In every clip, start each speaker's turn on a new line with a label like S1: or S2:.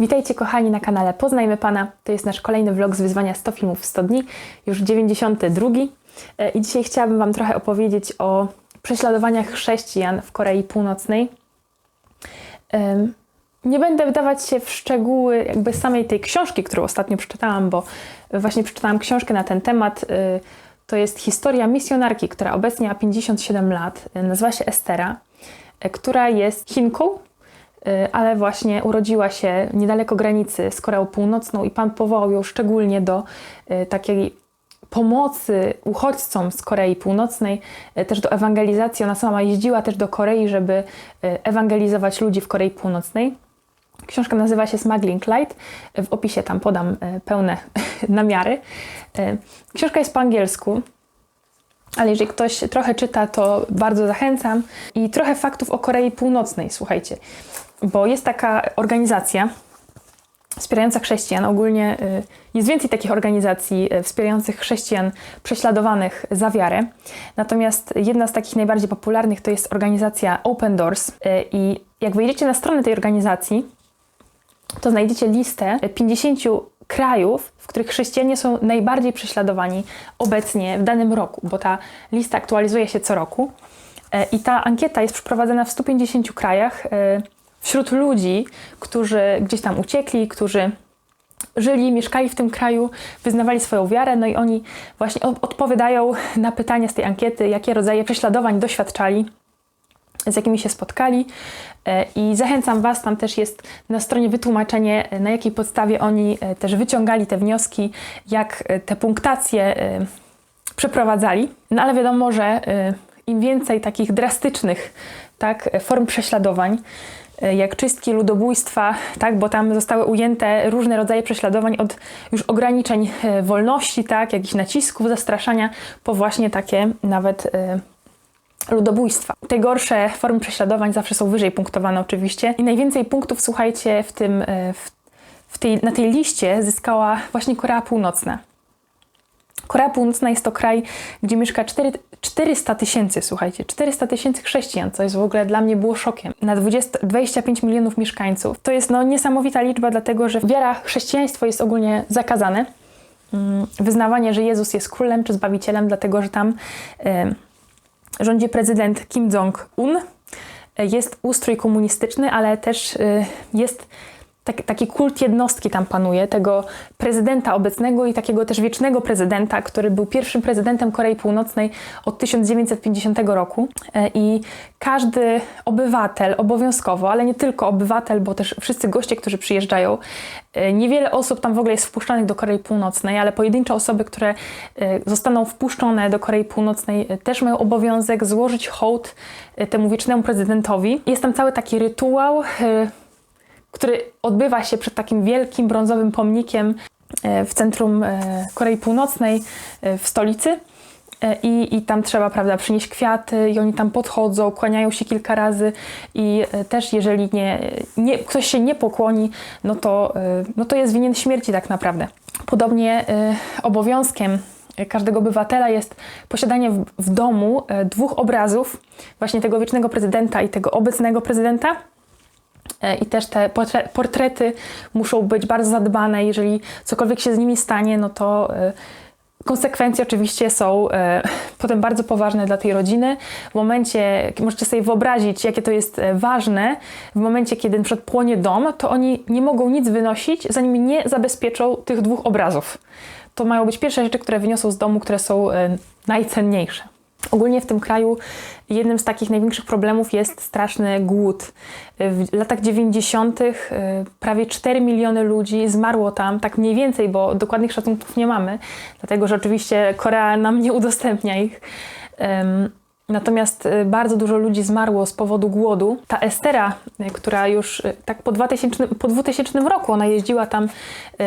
S1: Witajcie kochani na kanale Poznajmy Pana. To jest nasz kolejny vlog z wyzwania 100 filmów w 100 dni, już 92. E, I dzisiaj chciałabym Wam trochę opowiedzieć o prześladowaniach chrześcijan w Korei Północnej. Nie będę wdawać się w szczegóły jakby samej tej książki, którą ostatnio przeczytałam, bo właśnie przeczytałam książkę na ten temat. Y, To jest historia misjonarki, która obecnie ma 57 lat. Y, Nazywa się Estera, która jest Chinką, ale właśnie urodziła się niedaleko granicy z Koreą Północną i Pan powołał ją szczególnie do y, takiej pomocy uchodźcom z Korei Północnej, y, też do ewangelizacji. Ona sama jeździła też do Korei, żeby y, ewangelizować ludzi w Korei Północnej. Książka nazywa się Smuggling Light. W opisie tam podam pełne namiary. Książka jest po angielsku, ale jeżeli ktoś trochę czyta, to bardzo zachęcam. I trochę faktów o Korei Północnej, słuchajcie. Bo jest taka organizacja wspierająca chrześcijan. Ogólnie y, jest więcej takich organizacji y, wspierających chrześcijan prześladowanych za wiarę. Natomiast jedna z takich najbardziej popularnych to jest organizacja Open Doors. Y, I jak wejdziecie na stronę tej organizacji, to znajdziecie listę 50 krajów, w których chrześcijanie są najbardziej prześladowani obecnie w danym roku, bo ta lista aktualizuje się co roku. I ta ankieta jest przeprowadzana w 150 krajach wśród ludzi, którzy gdzieś tam uciekli, którzy żyli, mieszkali w tym kraju, wyznawali swoją wiarę, no i oni właśnie odpowiadają na pytania z tej ankiety, jakie rodzaje prześladowań doświadczali z jakimi się spotkali. E, I zachęcam Was, tam też jest na stronie wytłumaczenie, e, na jakiej podstawie oni e, też wyciągali te wnioski, jak te punktacje przeprowadzali. No ale wiadomo, że im więcej takich drastycznych tak, form prześladowań, jak czystki, ludobójstwa, tak, bo tam zostały ujęte różne rodzaje prześladowań od już ograniczeń e, wolności, tak, jakichś nacisków, zastraszania, po właśnie takie nawet e, ludobójstwa. Te gorsze formy prześladowań zawsze są wyżej punktowane oczywiście. I najwięcej punktów, słuchajcie, w tym, e, w, w tej, na tej liście zyskała właśnie Korea Północna. Korea Północna jest to kraj, gdzie mieszka 4, 400 tysięcy, słuchajcie, 400 tysięcy chrześcijan, co jest w ogóle dla mnie było szokiem. Na 20, 25 milionów mieszkańców. To jest no, niesamowita liczba, dlatego że wiara, chrześcijaństwo jest ogólnie zakazane. Mm, Wyznawanie, że Jezus jest królem czy zbawicielem, dlatego że tam e, rządzi prezydent Kim Jong-un. Jest ustrój komunistyczny, ale też e, jest tak, taki kult jednostki tam panuje, tego prezydenta obecnego i takiego też wiecznego prezydenta, który był pierwszym prezydentem Korei Północnej od 1950 roku. E, I każdy obywatel obowiązkowo, ale nie tylko obywatel, bo też wszyscy goście, którzy przyjeżdżają, e, niewiele osób tam w ogóle jest wpuszczanych do Korei Północnej, ale pojedyncze osoby, które e, zostaną wpuszczone do Korei Północnej, też mają obowiązek złożyć hołd temu wiecznemu prezydentowi. Jest tam cały taki rytuał, który odbywa się przed takim wielkim brązowym pomnikiem e, w centrum e, Korei Północnej, e, w stolicy. I, I tam trzeba, prawda, przynieść kwiaty, i oni tam podchodzą, kłaniają się kilka razy, i też jeżeli nie, nie, ktoś się nie pokłoni, no to, no to jest winien śmierci tak naprawdę. Podobnie obowiązkiem każdego obywatela jest posiadanie w, w domu dwóch obrazów, właśnie tego wiecznego prezydenta i tego obecnego prezydenta. E, I też te portre- portrety muszą być bardzo zadbane. Jeżeli cokolwiek się z nimi stanie, no to e, konsekwencje oczywiście są e, potem bardzo poważne dla tej rodziny. W momencie, możecie sobie wyobrazić, jakie to jest ważne, w momencie, kiedy przykład płonie dom, to oni nie mogą nic wynosić, zanim nie zabezpieczą tych dwóch obrazów. To mają być pierwsze rzeczy, które wyniosą z domu, które są najcenniejsze. Ogólnie w tym kraju jednym z takich największych problemów jest straszny głód. W latach 90. y, prawie 4 miliony ludzi zmarło tam, tak mniej więcej, bo dokładnych szacunków nie mamy, dlatego że oczywiście Korea nam nie udostępnia ich. Natomiast y, bardzo dużo ludzi zmarło z powodu głodu. Ta Estera, y, która już y, tak po 2000, po 2000 roku, ona jeździła tam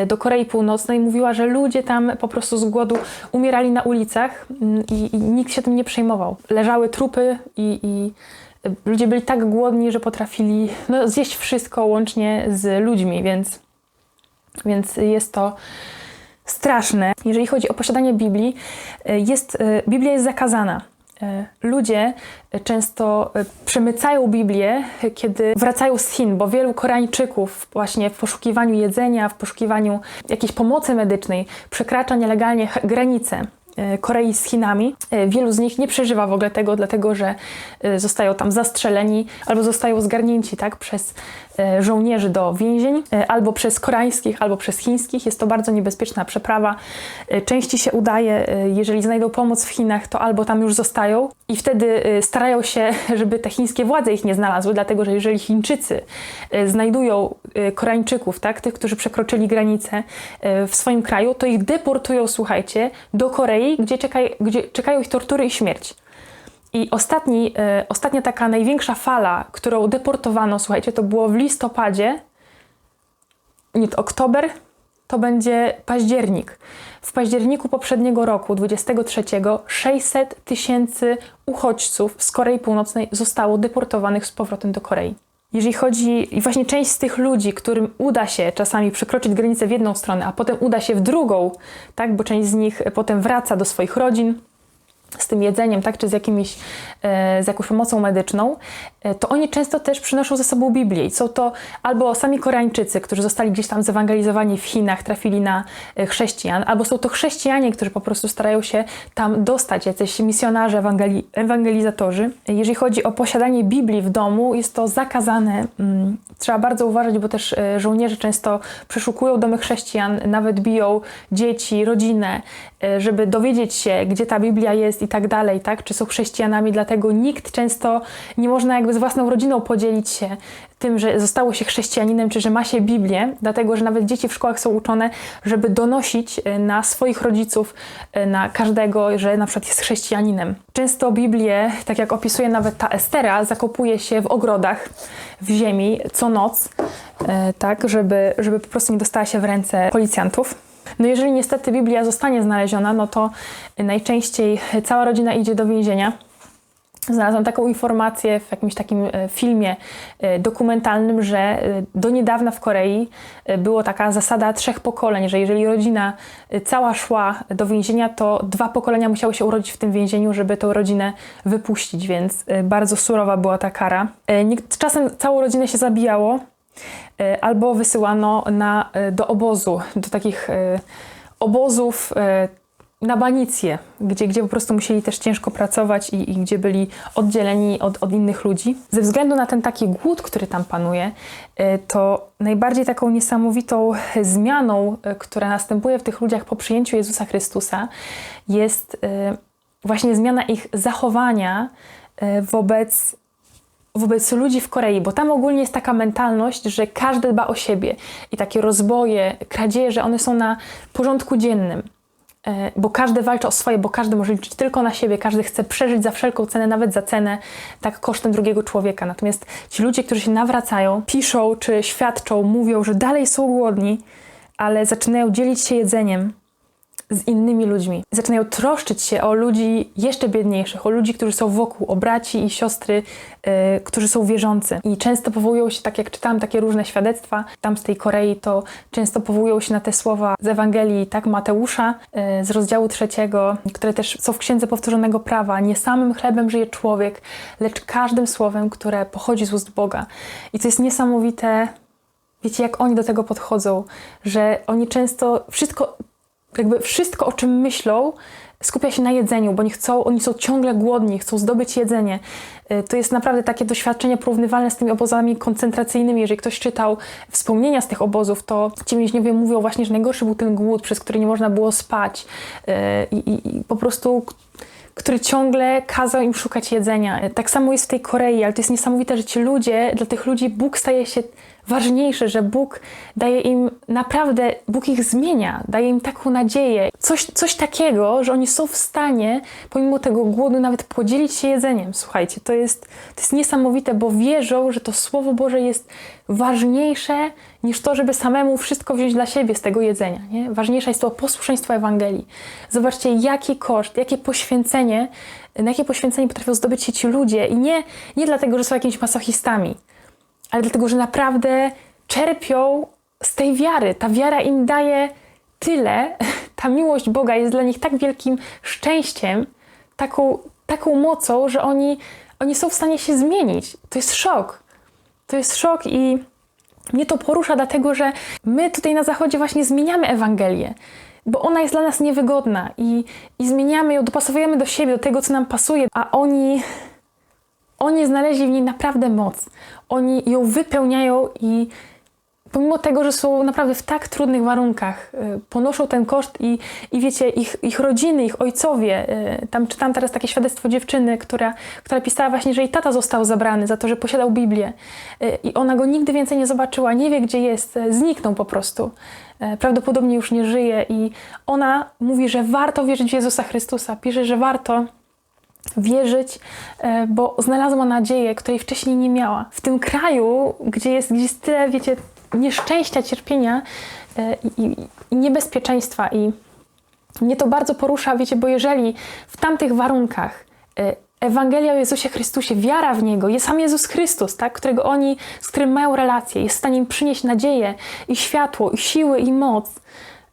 S1: do Korei Północnej, mówiła, że ludzie tam po prostu z głodu umierali na ulicach mm, i, i nikt się tym nie przejmował. Leżały trupy i, i ludzie byli tak głodni, że potrafili no, zjeść wszystko łącznie z ludźmi, więc, więc jest to straszne. Jeżeli chodzi o posiadanie Biblii, jest, Biblia jest zakazana. E, Ludzie często e, przemycają Biblię, kiedy wracają z Chin, bo wielu Koreańczyków właśnie w poszukiwaniu jedzenia, w poszukiwaniu jakiejś pomocy medycznej przekracza nielegalnie granice. e, Korei z Chinami. E, Wielu z nich nie przeżywa w ogóle tego, dlatego że e, zostają tam zastrzeleni albo zostają zgarnięci tak, przez e, żołnierzy do więzień, e, albo przez koreańskich, albo przez chińskich. Jest to bardzo niebezpieczna przeprawa. E, Częściej się udaje, e, jeżeli znajdą pomoc w Chinach, to albo tam już zostają i wtedy e, starają się, żeby te chińskie władze ich nie znalazły, dlatego że jeżeli Chińczycy e, znajdują e, Koreańczyków, tak, tych, którzy przekroczyli granicę e, w swoim kraju, to ich deportują, słuchajcie, do Korei, gdzie, czekaj, gdzie czekają ich tortury i śmierć. I ostatni, e, ostatnia taka największa fala, którą deportowano, słuchajcie, to było w listopadzie, nie, to oktober, to będzie październik. W październiku poprzedniego roku, 23, 600 tysięcy uchodźców z Korei Północnej zostało deportowanych z powrotem do Korei. Jeżeli chodzi, i właśnie część z tych ludzi, którym uda się czasami przekroczyć granicę w jedną stronę, a potem uda się w drugą, tak, bo część z nich potem wraca do swoich rodzin, z tym jedzeniem, tak, czy z, jakimiś, e, z jakąś pomocą medyczną, e, to oni często też przynoszą ze sobą Biblię. Są to albo sami Koreańczycy, którzy zostali gdzieś tam zewangelizowani w Chinach, trafili na e, chrześcijan, albo są to chrześcijanie, którzy po prostu starają się tam dostać, jacyś misjonarze, ewangeli- ewangelizatorzy. Jeżeli chodzi o posiadanie Biblii w domu, jest to zakazane. Mm, Trzeba bardzo uważać, bo też żołnierze często przeszukują domy chrześcijan, nawet biją dzieci, rodzinę, żeby dowiedzieć się, gdzie ta Biblia jest i tak dalej, tak? Czy są chrześcijanami, dlatego nikt często nie można jakby z własną rodziną podzielić się tym, że zostało się chrześcijaninem, czy że ma się Biblię, dlatego że nawet dzieci w szkołach są uczone, żeby donosić e, na swoich rodziców, e, na każdego, że na przykład jest chrześcijaninem. Często Biblię, tak jak opisuje nawet ta Estera, zakopuje się w ogrodach, w ziemi co noc, e, tak, żeby, żeby po prostu nie dostała się w ręce policjantów. No jeżeli niestety Biblia zostanie znaleziona, no to najczęściej cała rodzina idzie do więzienia. Znalazłam taką informację w jakimś takim e, filmie e, dokumentalnym, że e, do niedawna w Korei było taka zasada trzech pokoleń, że jeżeli rodzina cała szła do więzienia, to dwa pokolenia musiały się urodzić w tym więzieniu, żeby tę rodzinę wypuścić, więc bardzo surowa była ta kara. Czasem całą rodzinę się zabijało, albo wysyłano na, e, do obozu, do takich e, obozów e, na banicję, gdzie, gdzie po prostu musieli też ciężko pracować i, i gdzie byli oddzieleni od, od innych ludzi. Ze względu na ten taki głód, który tam panuje, e, to najbardziej taką niesamowitą zmianą, e, która następuje w tych ludziach po przyjęciu Jezusa Chrystusa, jest e, właśnie zmiana ich zachowania e, wobec wobec ludzi w Korei, bo tam ogólnie jest taka mentalność, że każdy dba o siebie i takie rozboje, kradzieże, one są na porządku dziennym. E, Bo każdy walczy o swoje, bo każdy może liczyć tylko na siebie, każdy chce przeżyć za wszelką cenę, nawet za cenę, tak kosztem drugiego człowieka. Natomiast ci ludzie, którzy się nawracają, piszą czy świadczą, mówią, że dalej są głodni, ale zaczynają dzielić się jedzeniem z innymi ludźmi. Zaczynają troszczyć się o ludzi jeszcze biedniejszych, o ludzi, którzy są wokół, o braci i siostry, yy, którzy są wierzący. I często powołują się, tak jak czytałam takie różne świadectwa tam z tej Korei, to często powołują się na te słowa z Ewangelii tak Mateusza yy, z rozdziału trzeciego, które też są w Księdze Powtórzonego Prawa. Nie samym chlebem żyje człowiek, lecz każdym słowem, które pochodzi z ust Boga. I to jest niesamowite, wiecie, jak oni do tego podchodzą, że oni często wszystko, jakby wszystko, o czym myślą, skupia się na jedzeniu, bo oni chcą, oni są ciągle głodni, chcą zdobyć jedzenie. Y, To jest naprawdę takie doświadczenie porównywalne z tymi obozami koncentracyjnymi. Jeżeli ktoś czytał wspomnienia z tych obozów, to ci więźniowie mówią właśnie, że najgorszy był ten głód, przez który nie można było spać y, i, i, i po prostu który ciągle kazał im szukać jedzenia. Tak samo jest w tej Korei, ale to jest niesamowite, że ci ludzie, dla tych ludzi Bóg staje się ważniejszy, że Bóg daje im naprawdę, Bóg ich zmienia, daje im taką nadzieję, coś, coś takiego, że oni są w stanie, pomimo tego głodu, nawet podzielić się jedzeniem. Słuchajcie, to jest, to jest niesamowite, bo wierzą, że to Słowo Boże jest ważniejsze niż to, żeby samemu wszystko wziąć dla siebie z tego jedzenia. Nie? Ważniejsze jest to posłuszeństwo Ewangelii. Zobaczcie, jaki koszt, jakie poświęcenie, na jakie poświęcenie potrafią zdobyć się ci ludzie i nie, nie dlatego, że są jakimiś masochistami, ale dlatego, że naprawdę czerpią z tej wiary. Ta wiara im daje tyle, ta miłość Boga jest dla nich tak wielkim szczęściem, taką, taką mocą, że oni, oni są w stanie się zmienić. To jest szok. To jest szok i mnie to porusza, dlatego że my tutaj na Zachodzie właśnie zmieniamy Ewangelię, bo ona jest dla nas niewygodna i, i zmieniamy ją, dopasowujemy do siebie, do tego, co nam pasuje, a oni, oni znaleźli w niej naprawdę moc. Oni ją wypełniają i pomimo tego, że są naprawdę w tak trudnych warunkach, y, ponoszą ten koszt i, i wiecie, ich, ich rodziny, ich ojcowie, y, tam czytam teraz takie świadectwo dziewczyny, która, która pisała właśnie, że jej tata został zabrany za to, że posiadał Biblię y, i ona go nigdy więcej nie zobaczyła, nie wie gdzie jest, zniknął po prostu. Prawdopodobnie już nie żyje i ona mówi, że warto wierzyć w Jezusa Chrystusa. Pisze, że warto wierzyć, bo znalazła nadzieję, której wcześniej nie miała. W tym kraju, gdzie jest, gdzie jest tyle, wiecie, nieszczęścia, cierpienia e, i, i niebezpieczeństwa. I mnie to bardzo porusza, wiecie, bo jeżeli w tamtych warunkach e, Ewangelia o Jezusie Chrystusie, wiara w Niego, jest sam Jezus Chrystus, tak, którego oni, z którym mają relację, jest w stanie im przynieść nadzieję i światło, i siły, i moc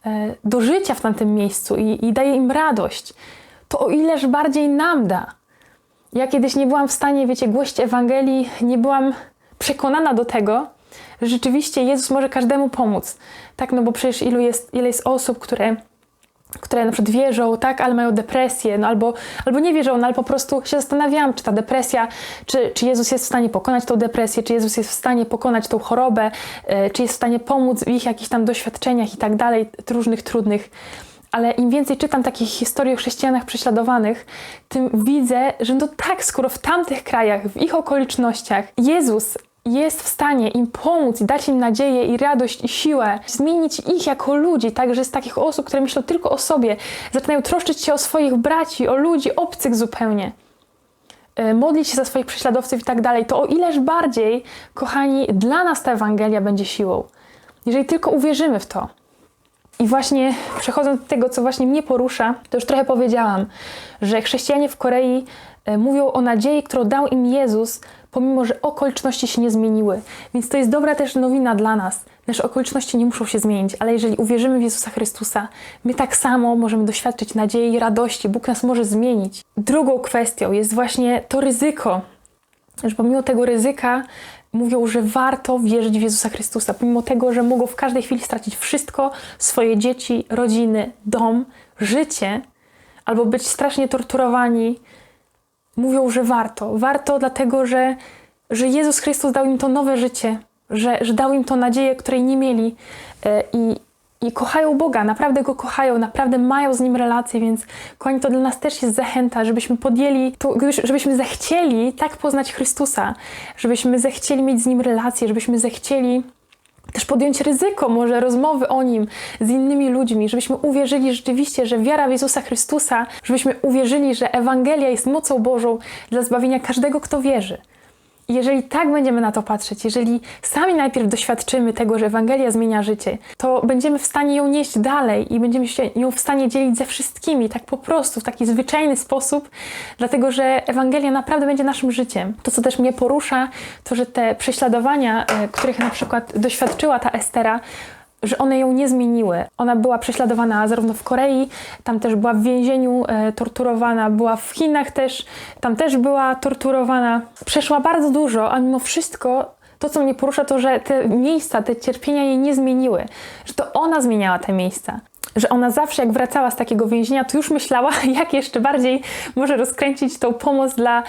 S1: e, do życia w tamtym miejscu i, i daje im radość, to o ileż bardziej nam da. Ja kiedyś nie byłam w stanie, wiecie, głosić Ewangelii, nie byłam przekonana do tego, że rzeczywiście Jezus może każdemu pomóc. Tak, no bo przecież ilu jest, ile jest osób, które które na przykład wierzą, tak, ale mają depresję, no albo, albo nie wierzą, no ale po prostu się zastanawiałam, czy ta depresja, czy, czy Jezus jest w stanie pokonać tą depresję, czy Jezus jest w stanie pokonać tą chorobę, e, czy jest w stanie pomóc w ich jakichś tam doświadczeniach i tak dalej, różnych trudnych. Ale im więcej czytam takich historii o chrześcijanach prześladowanych, tym widzę, że no tak, skoro w tamtych krajach, w ich okolicznościach Jezus jest w stanie im pomóc i dać im nadzieję i radość i siłę, zmienić ich jako ludzi, także z takich osób, które myślą tylko o sobie, zaczynają troszczyć się o swoich braci, o ludzi obcych zupełnie, e, modlić się za swoich prześladowców i tak dalej, to o ileż bardziej, kochani, dla nas ta Ewangelia będzie siłą. Jeżeli tylko uwierzymy w to. I właśnie przechodząc do tego, co właśnie mnie porusza, to już trochę powiedziałam, że chrześcijanie w Korei e, mówią o nadziei, którą dał im Jezus, pomimo że okoliczności się nie zmieniły. Więc to jest dobra też nowina dla nas. Nasze okoliczności nie muszą się zmienić, ale jeżeli uwierzymy w Jezusa Chrystusa, my tak samo możemy doświadczyć nadziei i radości. Bóg nas może zmienić. Drugą kwestią jest właśnie to ryzyko, że pomimo tego ryzyka mówią, że warto wierzyć w Jezusa Chrystusa, pomimo tego, że mogą w każdej chwili stracić wszystko, swoje dzieci, rodziny, dom, życie, albo być strasznie torturowani, mówią, że warto. Warto dlatego, że, że Jezus Chrystus dał im to nowe życie, że, że dał im to nadzieję, której nie mieli e, i, i kochają Boga, naprawdę Go kochają, naprawdę mają z Nim relacje, więc kochani, to dla nas też jest zachęta, żebyśmy podjęli, to, żebyśmy zechcieli tak poznać Chrystusa, żebyśmy zechcieli mieć z Nim relacje, żebyśmy zechcieli też podjąć ryzyko może rozmowy o Nim z innymi ludźmi, żebyśmy uwierzyli rzeczywiście, że wiara w Jezusa Chrystusa, żebyśmy uwierzyli, że Ewangelia jest mocą Bożą dla zbawienia każdego, kto wierzy. Jeżeli tak będziemy na to patrzeć, jeżeli sami najpierw doświadczymy tego, że Ewangelia zmienia życie, to będziemy w stanie ją nieść dalej i będziemy się ją w stanie dzielić ze wszystkimi, tak po prostu, w taki zwyczajny sposób, dlatego że Ewangelia naprawdę będzie naszym życiem. To, co też mnie porusza, to, że te prześladowania, e, których na przykład doświadczyła ta Estera, że one ją nie zmieniły. Ona była prześladowana zarówno w Korei, tam też była w więzieniu e, torturowana, była w Chinach też, tam też była torturowana. Przeszła bardzo dużo, a mimo wszystko to, co mnie porusza, to, że te miejsca, te cierpienia jej nie zmieniły, że to ona zmieniała te miejsca. Że ona zawsze, jak wracała z takiego więzienia, to już myślała, jak jeszcze bardziej może rozkręcić tą pomoc dla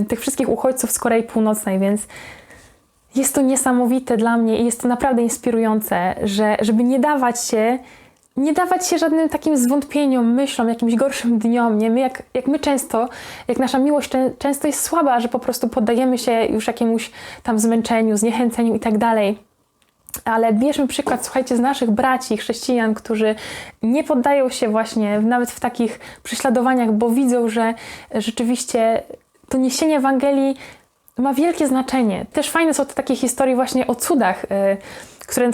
S1: y, tych wszystkich uchodźców z Korei Północnej, więc jest to niesamowite dla mnie i jest to naprawdę inspirujące, że żeby nie dawać się, nie dawać się żadnym takim zwątpieniom, myślom, jakimś gorszym dniom. Nie? My jak, jak my często, jak nasza miłość często jest słaba, że po prostu poddajemy się już jakiemuś tam zmęczeniu, zniechęceniu i tak dalej. Ale bierzmy przykład, słuchajcie, z naszych braci, chrześcijan, którzy nie poddają się właśnie nawet w takich prześladowaniach, bo widzą, że rzeczywiście to niesienie Ewangelii ma wielkie znaczenie. Też fajne są te takie historie właśnie o cudach, yy, które y,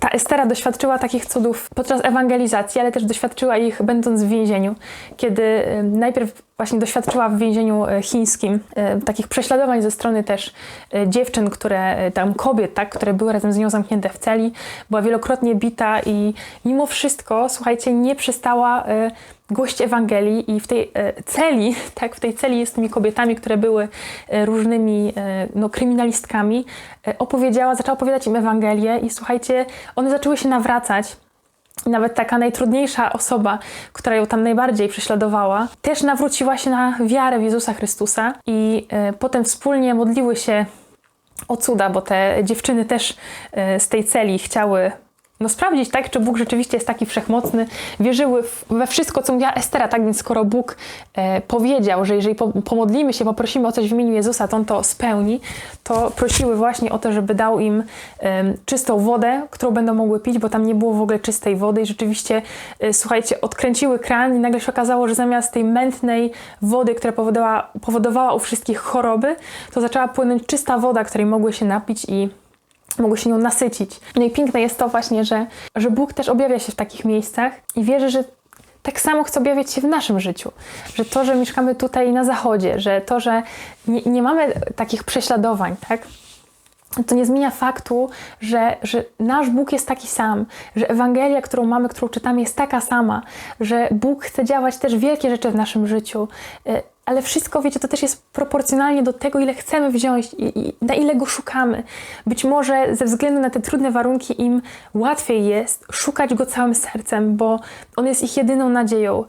S1: ta Estera doświadczyła takich cudów podczas ewangelizacji, ale też doświadczyła ich będąc w więzieniu, kiedy y, najpierw właśnie doświadczyła w więzieniu y, chińskim y, takich prześladowań ze strony też y, dziewczyn, które tam kobiet, tak, które były razem z nią zamknięte w celi, była wielokrotnie bita i mimo wszystko, słuchajcie, nie przestała gość Ewangelii i w tej e, celi, tak, w tej celi z tymi kobietami, które były e, różnymi e, no, kryminalistkami, e, opowiedziała, zaczęła opowiadać im Ewangelię i słuchajcie, one zaczęły się nawracać. Nawet taka najtrudniejsza osoba, która ją tam najbardziej prześladowała, też nawróciła się na wiarę w Jezusa Chrystusa i e, potem wspólnie modliły się o cuda, bo te dziewczyny też e, z tej celi chciały no, sprawdzić, tak, czy Bóg rzeczywiście jest taki wszechmocny. Wierzyły we wszystko, co mówiła Estera, tak? Więc skoro Bóg e, powiedział, że jeżeli po, pomodlimy się, poprosimy o coś w imieniu Jezusa, to On to spełni, to prosiły właśnie o to, żeby dał im em, czystą wodę, którą będą mogły pić, bo tam nie było w ogóle czystej wody. I rzeczywiście, e, słuchajcie, odkręciły kran i nagle się okazało, że zamiast tej mętnej wody, która powodowała, powodowała u wszystkich choroby, to zaczęła płynąć czysta woda, której mogły się napić i mogły się nią nasycić. No i piękne jest to właśnie, że, że Bóg też objawia się w takich miejscach i wierzę, że tak samo chce objawiać się w naszym życiu. Że to, że mieszkamy tutaj na zachodzie, że to, że nie, nie mamy takich prześladowań, tak? to nie zmienia faktu, że, że nasz Bóg jest taki sam, że Ewangelia, którą mamy, którą czytamy, jest taka sama, że Bóg chce działać też wielkie rzeczy w naszym życiu. Ale wszystko, wiecie, to też jest proporcjonalnie do tego, ile chcemy wziąć i, i na ile go szukamy. Być może ze względu na te trudne warunki im łatwiej jest szukać go całym sercem, bo on jest ich jedyną nadzieją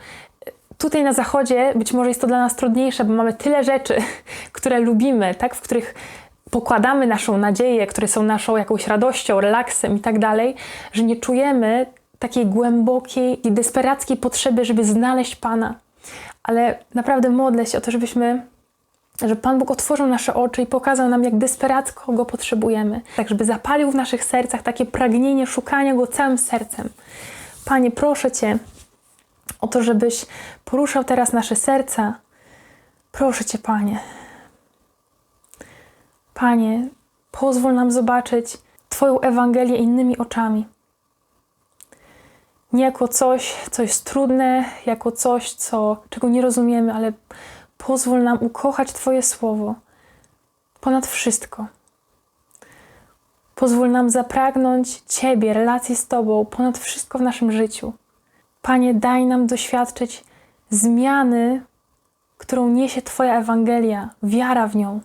S1: tutaj na zachodzie być może jest to dla nas trudniejsze, bo mamy tyle rzeczy, które lubimy, tak, w których pokładamy naszą nadzieję, które są naszą jakąś radością, relaksem i tak dalej, że nie czujemy takiej głębokiej i desperackiej potrzeby, żeby znaleźć Pana. Ale naprawdę modlę się o to, żebyśmy żeby Pan Bóg otworzył nasze oczy i pokazał nam, jak desperacko Go potrzebujemy. Tak, żeby zapalił w naszych sercach takie pragnienie szukania Go całym sercem. Panie, proszę Cię o to, żebyś poruszał teraz nasze serca. Proszę Cię, Panie. Panie, pozwól nam zobaczyć Twoją Ewangelię innymi oczami. Nie jako coś, co jest trudne, jako coś, co, czego nie rozumiemy, ale pozwól nam ukochać Twoje słowo ponad wszystko. Pozwól nam zapragnąć Ciebie, relacji z Tobą ponad wszystko w naszym życiu. Panie, daj nam doświadczyć zmiany, którą niesie Twoja Ewangelia, wiara w nią.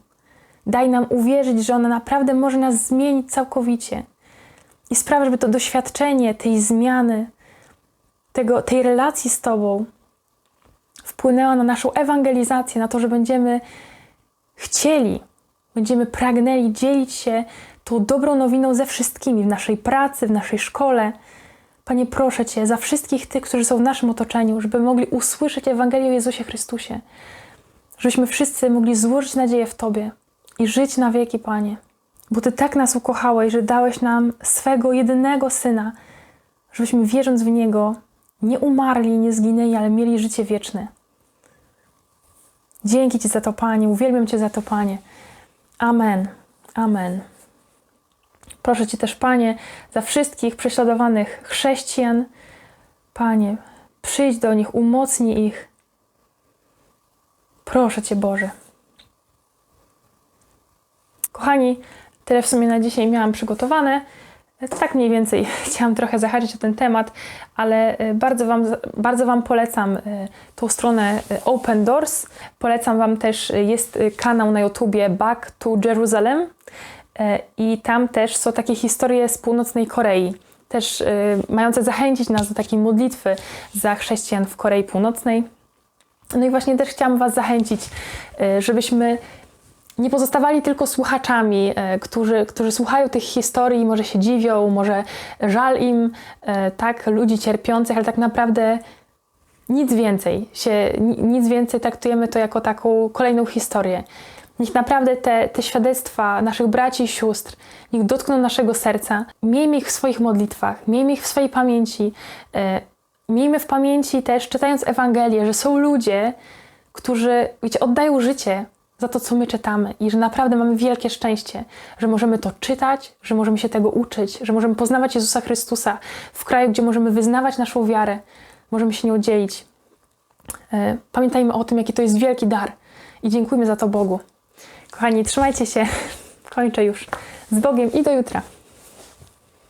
S1: Daj nam uwierzyć, że ona naprawdę może nas zmienić całkowicie. I spraw, żeby to doświadczenie tej zmiany, tego, tej relacji z Tobą wpłynęła na naszą ewangelizację, na to, że będziemy chcieli, będziemy pragnęli dzielić się tą dobrą nowiną ze wszystkimi w naszej pracy, w naszej szkole. Panie, proszę Cię za wszystkich tych, którzy są w naszym otoczeniu, żeby mogli usłyszeć Ewangelię o Jezusie Chrystusie. Żebyśmy wszyscy mogli złożyć nadzieję w Tobie i żyć na wieki, Panie. Bo Ty tak nas ukochałeś, że dałeś nam swego jedynego Syna, żebyśmy wierząc w Niego nie umarli, nie zginęli, ale mieli życie wieczne. Dzięki Ci za to, Panie. Uwielbiam Cię za to, Panie. Amen. Amen. Proszę Cię też, Panie, za wszystkich prześladowanych chrześcijan. Panie, przyjdź do nich, umocnij ich. Proszę Cię, Boże. Kochani, tyle w sumie na dzisiaj miałam przygotowane. Tak mniej więcej chciałam trochę zahaczyć o ten temat, ale e, bardzo Wam, bardzo wam polecam e, tą stronę e, Open Doors. Polecam Wam też, jest kanał na YouTubie Back to Jerusalem i tam też są takie historie z północnej Korei. Też mające zachęcić nas do takiej modlitwy za chrześcijan w Korei Północnej. No i właśnie też chciałam Was zachęcić, żebyśmy nie pozostawali tylko słuchaczami, e, którzy, którzy słuchają tych historii może się dziwią, może żal im, e, tak, ludzi cierpiących, ale tak naprawdę nic więcej. Się, nic więcej traktujemy to jako taką kolejną historię. Niech naprawdę te, te świadectwa naszych braci i sióstr, niech dotkną naszego serca. Miejmy ich w swoich modlitwach, miejmy ich w swojej pamięci. E, miejmy w pamięci też, czytając Ewangelię, że są ludzie, którzy wiecie, oddają życie za to, co my czytamy i że naprawdę mamy wielkie szczęście, że możemy to czytać, że możemy się tego uczyć, że możemy poznawać Jezusa Chrystusa w kraju, gdzie możemy wyznawać naszą wiarę, możemy się nią dzielić. E, Pamiętajmy o tym, jaki to jest wielki dar i dziękujmy za to Bogu. Kochani, trzymajcie się. Kończę już. Z Bogiem i do jutra.